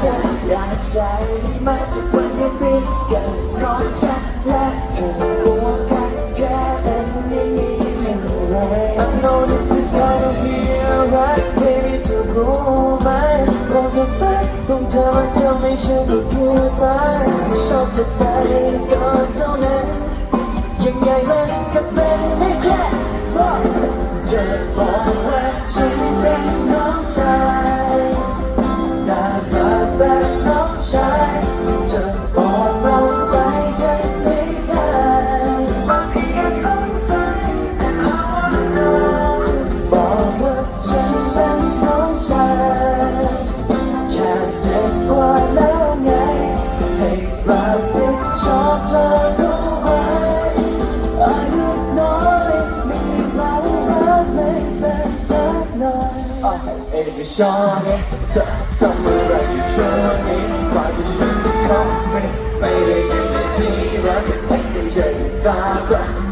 จะอยากใช้มาทุกวันที่ปีกันของฉันและเธอตัวกันแค่เป็นอย่างนี้อย่างไร I know this is gonna be alright baby เธอรู้ไหมเราจะใส่ของเธอมันจะไม่ใช่ก็คือตายชอบจะไปก่อนเท่านั้นยังไงมันก็เป็นได้แค่รอเธอ อะเอกชอนเนี่ยเธอทำอะไรอยู่ช่วงนี้ปล่อยให้ฉันเข้าไปไม่ได้ยังในที่รักแต่ยังเจอสาร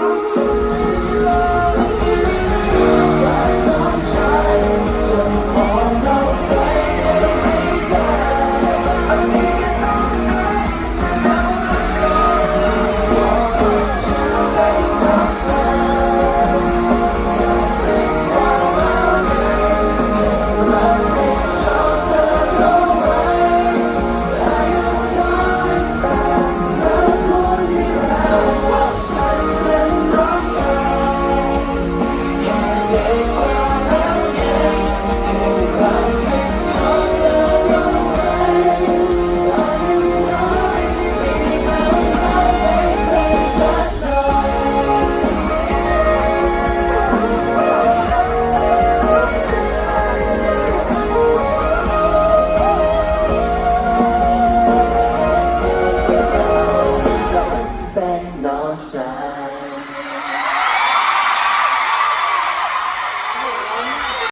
Peace. side.